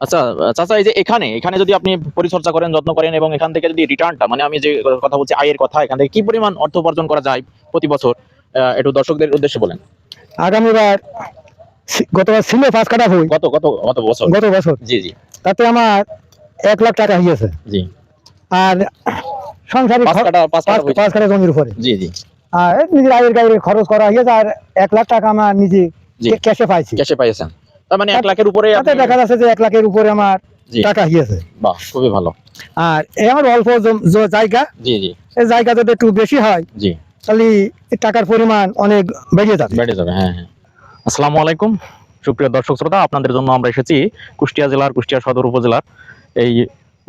আচ্ছা চাচা এই যে এখানে এখানে যদি আপনি পরিচর্যা করেন যত্ন করেন এবং এখান থেকে যদি রিটার্নটা মানে আমি যে কথা বলছি আয়ের কথা এখান থেকে কি পরিমাণ অর্থ উপার্জন করা যায় প্রতি বছর? একটু দর্শকদের উদ্দেশ্যে বলেন। আগামীবার গতবার ছিল পাঁচ কাটা ফুল কত কত কত বছর। গত বছর। জি জি। তাতে আমার এক লাখ টাকা হয়েছে জি। আর সংসারে পাঁচ কাটা পাঁচ কাটা জমির উপরে। জি জি। আর নিজের আয়ের গাড়ি খরচ করা হয়েছে আর এক লাখ টাকা আমার নিজে। ক্যাশে পাইছি। ক্যাশে পাইছেন। তার মানে এক লাখের উপরে তাতে দেখা যাচ্ছে যে এক লাখের উপরে আমার টাকা হয়েছে বাহ খুবই ভালো। আর এই আমার অল্প জায়গা। জি জি। এই জায়গা যদি একটু বেশি হয় জি। তাহলে টাকার পরিমাণ অনেক বেড়ে যাবে। বেড়ে যাবে হ্যাঁ হ্যাঁ। আসসালামু আলাইকুম। সুপ্রিয় দর্শক শ্রোতা আপনাদের জন্য আমরা এসেছি কুষ্টিয়া জেলার কুষ্টিয়া সদর উপজেলার এই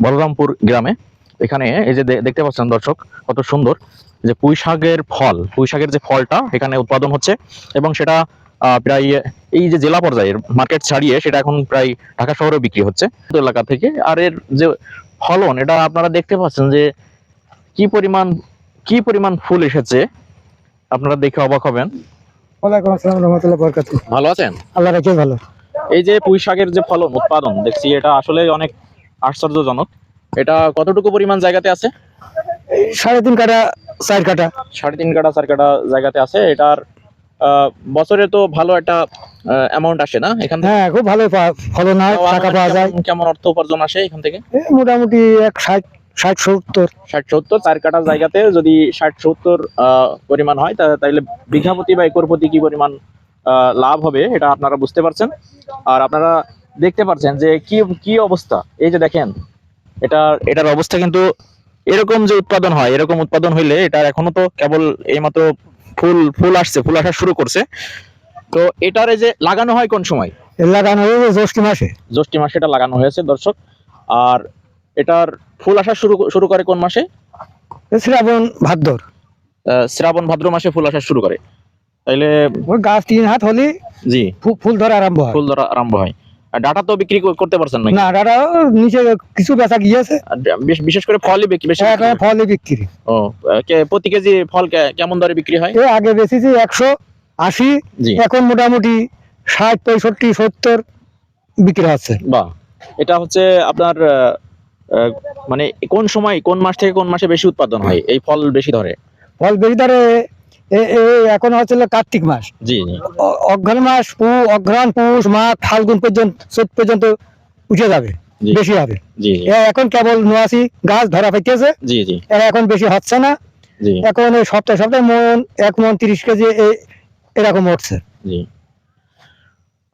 বলরামপুর গ্রামে। এখানে এই যে দেখতে পাচ্ছেন দর্শক কত সুন্দর। যে পুঁই শাকের ফল পুঁই শাকের যে ফলটা এখানে উৎপাদন হচ্ছে এবং সেটা প্রায় এই যে জেলা পর্যায়ের মার্কেট ছাড়িয়ে সেটা এখন প্রায় ঢাকা শহরে বিক্রি হচ্ছে এলাকা থেকে। আর এর যে ফলন এটা আপনারা দেখতে পাচ্ছেন যে কি পরিমাণ কি পরিমাণ ফুল এসেছে আপনারা দেখে অবাক হবেন। ওয়ালাইকুম আসসালাম রহমতুল্লাহ বরকাত। ভালো আছেন? আল্লাহ রাখে ভালো। এই যে পুঁই শাকের যে ফলন উৎপাদন দেখছি এটা আসলে অনেক আশ্চর্যজনক। এটা কতটুকু পরিমাণ জায়গাতে আছে? সাড়ে তিন কাটা চার কাটা সাড়ে তিন কাটা চার কাটা জায়গাতে আছে। এটার বছরে তো ভালো একটা অ্যামাউন্ট আসে না এখান থেকে? হ্যাঁ খুব ভালো ফলন হয় টাকা পাওয়া যায়। কেমন- অর্থ উপার্জন আসে এখান থেকে? মোটামুটি এক ষাট ষাট সত্তর। ষাট সত্তর চার কাটা জায়গাতে যদি ষাট সত্তর পরিমাণ হয় তা- তাইলে বিঘা প্রতি বা একর প্রতি কি পরিমাণ লাভ হবে এটা আপনারা বুঝতে পারছেন। আর আপনারা দেখতে পারছেন যে কি কি অবস্থা? এই যে দেখেন এটা এটার অবস্থা কিন্তু এরকম যে উৎপাদন হয় এরকম উৎপাদন হইলে এটা এখনও তো কেবল এইমাত্র ফুল ফুল আসছে ফুল আসা শুরু করছে। তো এটার এই যে লাগানো হয় কোন সময়? লাগানো হয়েছে জ্যৈষ্ঠ মাসে। জ্যৈষ্ঠী মাসে এটা লাগানো হয়েছে দর্শক। আর এটার ফুল আসা শুরু শুরু করে কোন মাসে? শ্রাবণ ভাদ্র। শ্রাবণ ভাদ্র মাসে ফুল আসা শুরু করে। তাইলে গাছ তিন হাত হলে জি। ফুল ধরা আরম্ভ হয়। ফুল ধরা আরম্ভ হয়। ডাটা তো বিক্রি করতে পারছেন নাকি? না দাদা নিচে কিছু বেচা গিয়েছে বিশেষ করে ফলই বিক্রি বেশি এখন হয়। ফলই বিক্রি। ও কে- প্রতি কেজি ফল কেমন দরে বিক্রি হয়? আগে বেচেছি একশো আশি এখন মোটামুটি ষাট পঁয়ষট্টি সত্তর বিক্রি হচ্ছে। বাহ। এটা হচ্ছে আপনার মানে কোন সময় কোন মাস থেকে কোন মাসে বেশি উৎপাদন হয়? এই ফল বেশি ধরে? ফল বেশি ধরে এখন হচ্ছে হলো কার্তিক মাস। জি। অঘ্রাণ মাস পু অঘ্রাণ পৌষ মাঘ ফাল্গুন পর্যন্ত চৈত পর্যন্ত উঠে যাবে বেশি হবে। এখন কেবল নোয়াশি গাছ ধরা পাইতেছে এরা এখন বেশি হচ্ছে না। এখন সপ্তাহে সপ্তাহে মন এক মন তিরিশ কেজি এরকম উঠছে।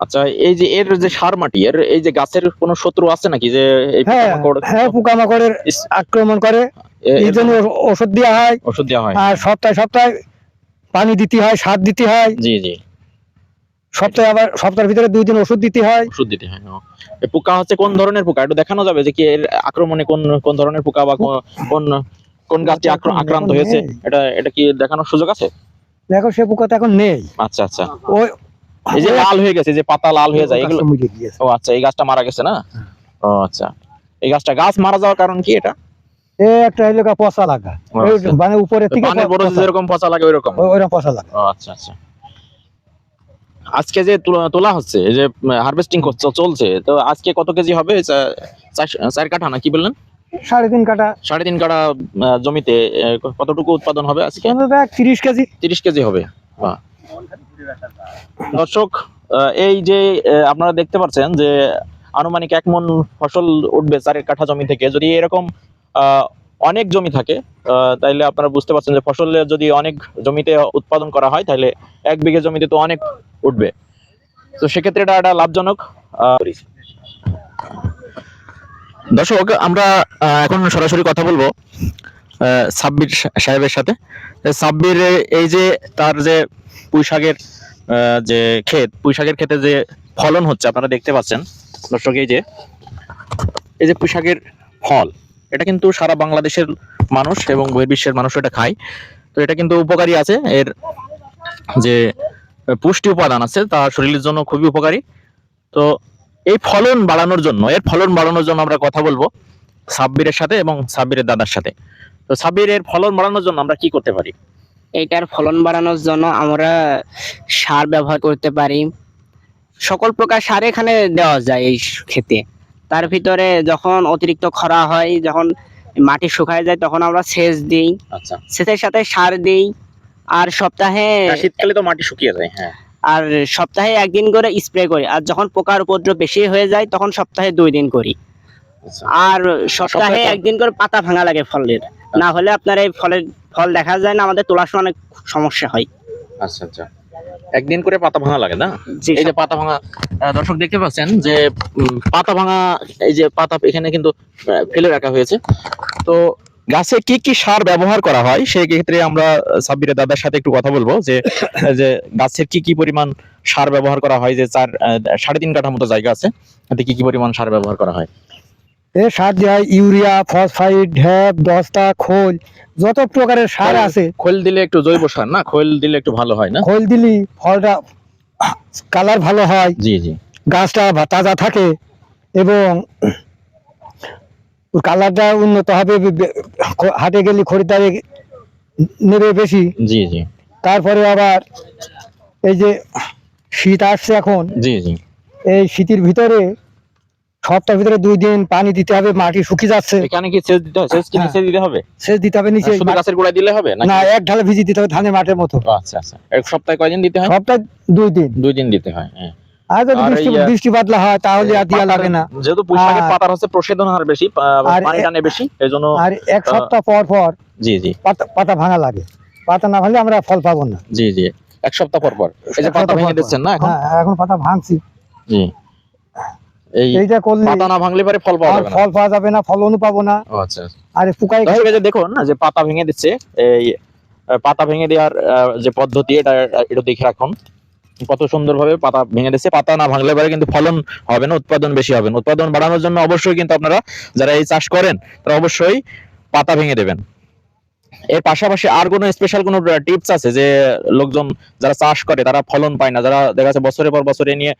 আচ্ছা এই যে এর যে সার মাটি এর এই যে গাছের কোনো শত্রু আছে নাকি যে হ্যাঁ হ্যাঁ পোকামাকড়ের আক্রমণ করে। এই জন্য ওষুধ দেওয়া হয়। ওষুধ দেওয়া হয়। আর সপ্তাহে সপ্তাহে পানি দিতে হয় সার দিতে হয়। জি জি। সপ্তাহে আবার সপ্তাহের ভিতরে দুই দিন ওষুধ দিতে হয়। ওষুধ দিতে হয়। পোকা হচ্ছে কোন ধরনের পোকা? একটু দেখানো যাবে যে কি এর আক্রমণে কোন কোন ধরনের পোকা বা কোন- কোন গাছটি আক্রান্ত হয়েছে? এটা এটা কি দেখানোর সুযোগ আছে? দেখো সে পোকা তো এখন নেই। আচ্ছা আচ্ছা। ওই এই যে লাল হয়ে গেছে যে পাতা লাল হয়ে যায় এগুলো। ও আচ্ছা এই গাছটা মারা গেছে না? ও আচ্ছা। এই গাছটা গাছ মারা যাওয়ার কারণ কি এটা? এ একটা হইল গা পচা লাগা। আচ্ছা। মানে উপরে থেকে যেরকম পচা লাগে ওইরকম? ওই- ওইরকম পচা লাগা। আচ্ছা আচ্ছা। আজকে যে তোলা- হচ্ছে যে হারভেস্টিং চলছে তো আজকে কত কেজি হবে? চার- কাঠা না কি বললেন? সাড়ে তিন কাটা সাড়ে তিন কাঠা জমিতে কতটুকু উৎপাদন হবে আজকে? তিরিশ কেজি। তিরিশ কেজি হবে দর্শক এই যে আপনারা দেখতে পাচ্ছেন যে আনুমানিক এক মন ফসল উঠবে চার কাঠা জমি থেকে। যদি এরকম অনেক জমি থাকে। তাইলে আপনারা বুঝতে পারছেন যে ফসল যদি অনেক জমিতে উৎপাদন করা হয় তাহলে এক বিঘে জমিতে তো অনেক উঠবে। তো সেক্ষেত্রে এটা একটা লাভজনক দর্শক আমরা এখন সরাসরি কথা বলব সাব্বির সাহেবের সাথে। সাব্বির এই যে তার যে পুঁই শাকের আহ, যে ক্ষেত পুঁই শাকের ক্ষেতে যে ফলন হচ্ছে আপনারা দেখতে পাচ্ছেন। দর্শক এই যে এই যে পুঁই শাকের ফল এটা কিন্তু সারা বাংলাদেশের মানুষ এবং বহির্বিশ্বের মানুষ এটা খায়। তো এটা কিন্তু উপকারী আছে। এর যে পুষ্টি উপাদান আছে, তা শরীরের জন্য খুবই উপকারী। তো এই ফলন বাড়ানোর জন্য, এর ফলন বাড়ানোর জন্য আমরা কথা বলব সাব্বিরের সাথে এবং সাব্বিরের দাদার সাথে। তো সাব্বিরের ফলন বাড়ানোর জন্য আমরা কি করতে পারি? এটার ফলন বাড়ানোর জন্য আমরা সার ব্যবহার করতে পারি। সকল প্রকার সার এখানে দেওয়া যায় এই ক্ষেতে। তার ভিতরে যখন অতিরিক্ত খরা হয় যখন মাটি শুকায় যায় তখন আমরা সেচ দিই। আচ্ছা। সেচের সাথে সার দিই। আর সপ্তাহে শীতকালে তো মাটি শুকিয়ে যায় হ্যাঁ। আর সপ্তাহে একদিন করে স্প্রে করি। আর যখন পোকার উপদ্রব বেশি হয়ে যায় তখন সপ্তাহে দুই দিন করি। আচ্ছা। আর সপ্তাহে সপ্তাহে- একদিন করে পাতা ভাঙা লাগে ফলের। না হলে আপনার এই ফলের ফল দেখা যায় না আমাদের তোলার সময় অনেক সমস্যা হয়। আচ্ছা আচ্ছা। একদিন করে পাতা ভাঙা লাগে না? এই যে পাতা ভাঙা দর্শক দেখতে পাচ্ছেন যে পাতা ভাঙা এই যে পাতা এখানে কিন্তু ফেলে রাখা হয়েছে। তো গাছে কি কি সার ব্যবহার করা হয়? সেই ক্ষেত্রে আমরা আহ, সাব্বিরের দাদার সাথে একটু কথা বলব যে যে গাছের কি কি পরিমাণ সার ব্যবহার করা হয়? যে চার সাড়ে তিন কাঠা মতো জায়গা আছে। তাতে কি কি পরিমাণ সার ব্যবহার করা হয়? এ সার দেওয়া হয় ইউরিয়া ফসফাইড ঢ্যাপ দস্তা খোল যত প্রকারের সার আছে। খোল দিলে একটু জৈব সার না? খোল দিলে একটু ভালো হয় না? খোল দিলি ফলটা কালার ভালো হয়। জি জি। গাছটা তাজা থাকে এবং কালারটা উন্নত হবে হাটে গেলে খরিদ্দারে নেবে বেশি। জি জি। তারপরে আবার এই যে শীত আসছে এখন জি জি। এই শীতের ভিতরে সপ্তাহের ভিতরে দুই দিন পানি দিতে হবে মাটি শুকিয়ে যাচ্ছে। এখানে কি সেচ দিতে হবে সেচ কি হ্যাঁ। নিচে দিতে হবে? সেচ দিতে হবে নিচে। শুধু গাছের গোড়ায় দিলে হবে নাকি? না এক ঢালে ভিজি দিতে হবে ধানের মাঠের মতো। আচ্ছা আচ্ছা। এক সপ্তাহে কয়দিন দিতে হয়? সপ্তাহে দুই দিন। দুই দিন দিতে হয় হ্যাঁ। আর যদি বৃষ্টি বৃষ্টি বাদলা হয় তাহলে আর দিয়া লাগে না। যেহেতু পুঁই শাকের আর- পাতার হচ্ছে প্রসাধন হার বেশি পানি এ- টানে বেশি এই জন্য আর এক সপ্তাহ পর পর জি জি। পাতা পাতা ভাঙা লাগে। পাতা না ভাঙলে আমরা ফল পাবো না। জি জি। এক সপ্তাহ পর পর। এই যে পাতা ভেঙে। দিচ্ছেন না এখন? হ্যাঁ এখন পাতা ভাঙছি। জি। এইটা করলে পাতা না ভাঙলে পরে ফল পাওয়া যাবে না। ফল পাওয়া যাবে না ফলনও পাবো না। আচ্ছা আর পোকায় দর্শক এই যে দেখুন যে পাতা ভেঙে দিচ্ছে এই পাতা ভেঙে দেওয়ার যে পদ্ধতি এটা একটু দেখে রাখুন। কত সুন্দরভাবে পাতা ভেঙে দিচ্ছে। পাতা না ভাঙলে পরে কিন্তু ফলন হবে না উৎপাদন বেশি হবে না। উৎপাদন বাড়ানোর জন্য অবশ্যই কিন্তু আপনারা যারা এই চাষ করেন তারা অবশ্যই পাতা ভেঙে দেবেন। এর পাশাপাশি আর কোনো স্পেশাল কোনো টিপস আছে যে লোকজন যারা চাষ করে তারা ফলন পায় না? যারা দেখা যাচ্ছে বছরের পর বছর নিয়ে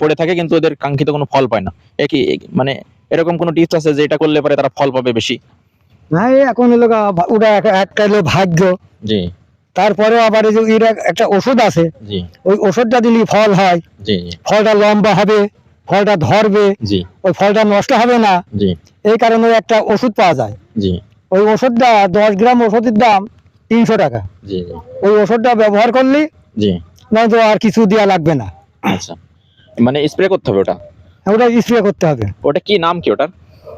পড়ে থাকে কিন্তু এদের কাঙ্ক্ষিত কোনো ফল পায় না। এ কি মানে এরকম কোনো টিপস আছে যে এটা করলে পরে তারা ফল পাবে বেশি? না এখন হলো ওটা একটা হলো ভাগ্য। জি। তারপরে আবার এই যে একটা ওষুধ আছে। ওই ওষুধটা দিলে ফল হয় ফলটা লম্বা হবে ফলটা ধরবে ওই ফলটা নষ্ট হবে না। এই কারণে একটা ওষুধ পাওয়া যায়। ওই ওষুধটা দশ গ্রাম ওষুধের দাম তিনশো টাকা। জি। জি ওই ওষুধটা ব্যবহার করলে জি। না তো আর কিছু দেওয়া লাগবে না। আচ্ছা। মানে স্প্রে করতে হবে ওটা? ওটা স্প্রে করতে হবে। ওটা কি নাম কি ওটার?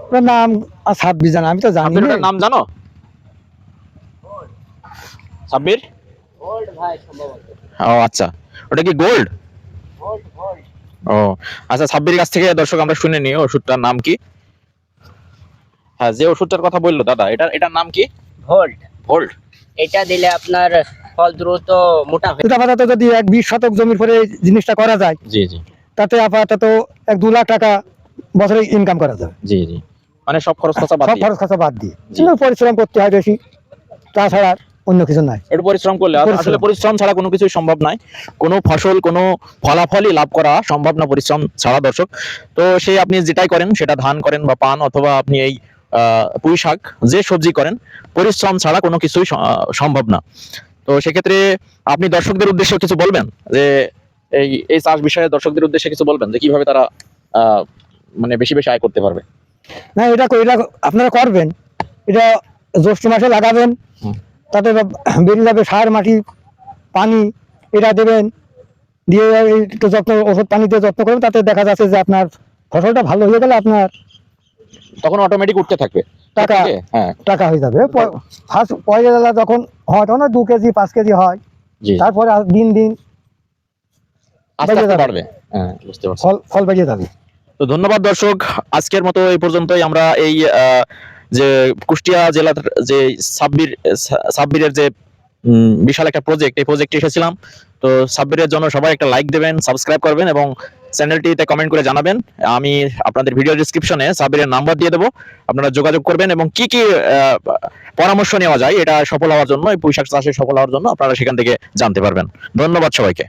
ওটার নাম আর ছাব্বিশ জানা আমি তো জানি না। ওটার নাম জানো? সাব্বির? ও আচ্ছা। ওটা কি গোল্ড ও আচ্ছা সাব্বির কাছ থেকে দর্শক আমরা শুনে নিই ওষুধটার নাম কি? হ্যাঁ যে ওষুধটার কথা বলল দাদা এটা এটার নাম কি? ভোল্ট। ভোল্ট। এটা দিলে আপনার ফল দ্রুত মোটা হয়ে আপাতত যদি এক বিশ শতক জমির পরে এই জিনিসটা করা যায় জি জি। তাতে আপাতত এক দু লাখ টাকা বছরে ইনকাম করা যায় জি জি। মানে সব খরচ খরচা বাদ সব খরচ খরচা বাদ দিয়ে। কিন্তু পরিশ্রম করতে হয় বেশি তাছাড়া আর অন্য কিছু নাই। একটু পরিশ্রম করলে পরিশ্রম। আসলে পরিশ্রম। ছাড়া কোনো কিছুই সম্ভব নয় কোনো ফসল কোনো ফলাফলই লাভ করা সম্ভব না পরিশ্রম ছাড়া দর্শক। তো সেই আপনি যেটাই করেন সেটা ধান করেন বা পান অথবা আপনি এই পুঁই শাক যে সবজি করেন পরিশ্রম ছাড়া কোনো কিছুই সম্ভব না। তো সেক্ষেত্রে আপনি দর্শকদের উদ্দেশ্যে কিছু বলবেন? যে এই এই চাষ বিষয়ে দর্শকদের উদ্দেশ্যে কিছু বলবেন? যে কীভাবে তারা মানে বেশি বেশি আয় করতে পারবে? না এটা এটা আপনারা করবেন। এটা জ্যৈষ্ঠ মাসে লাগাবেন। তাতে বেরিয়ে যাবে সার মাটি পানি এটা দেবেন। দিয়ে একটু যত্ন ওষুধ পানি দিয়ে যত্ন করবেন। তাতে দেখা যাচ্ছে যে আপনার ফসলটা ভালো হয়ে গেলে আপনার তখন অটোমেটিক উঠতে থাকবে। টাকা হ্যাঁ। টাকা হয়ে যাবে। ফার্স্ট পয়লা যখন হয় তখন দু কেজি পাঁচ কেজি হয়। জি। তারপরে দিন দিন আস্তে আস্তে বাড়বে। হ্যাঁ বুঝতে পারছি। ফল ফল বেরিয়ে যাবে। তো ধন্যবাদ দর্শক আজকের মতো এই পর্যন্তই। আমরা এই যে কুষ্টিয়া জেলার যে সাব্বির সাব্বিরের যে বিশাল একটা প্রজেক্ট এই প্রজেক্টে এসেছিলাম। তো সাব্বিরের জন্য সবাই একটা লাইক দেবেন সাবস্ক্রাইব করবেন এবং চ্যানেলটিতে কমেন্ট করে জানাবেন। আমি আপনাদের ভিডিও ডিসক্রিপশনে সাব্বিরের নাম্বার দিয়ে দেবো। আপনারা যোগাযোগ করবেন এবং কি কি পরামর্শ নেওয়া যায়, এটা সফল হওয়ার জন্য এই পুঁইশাক চাষে সফল হওয়ার জন্য আপনারা সেখান থেকে জানতে পারবেন। ধন্যবাদ সবাইকে।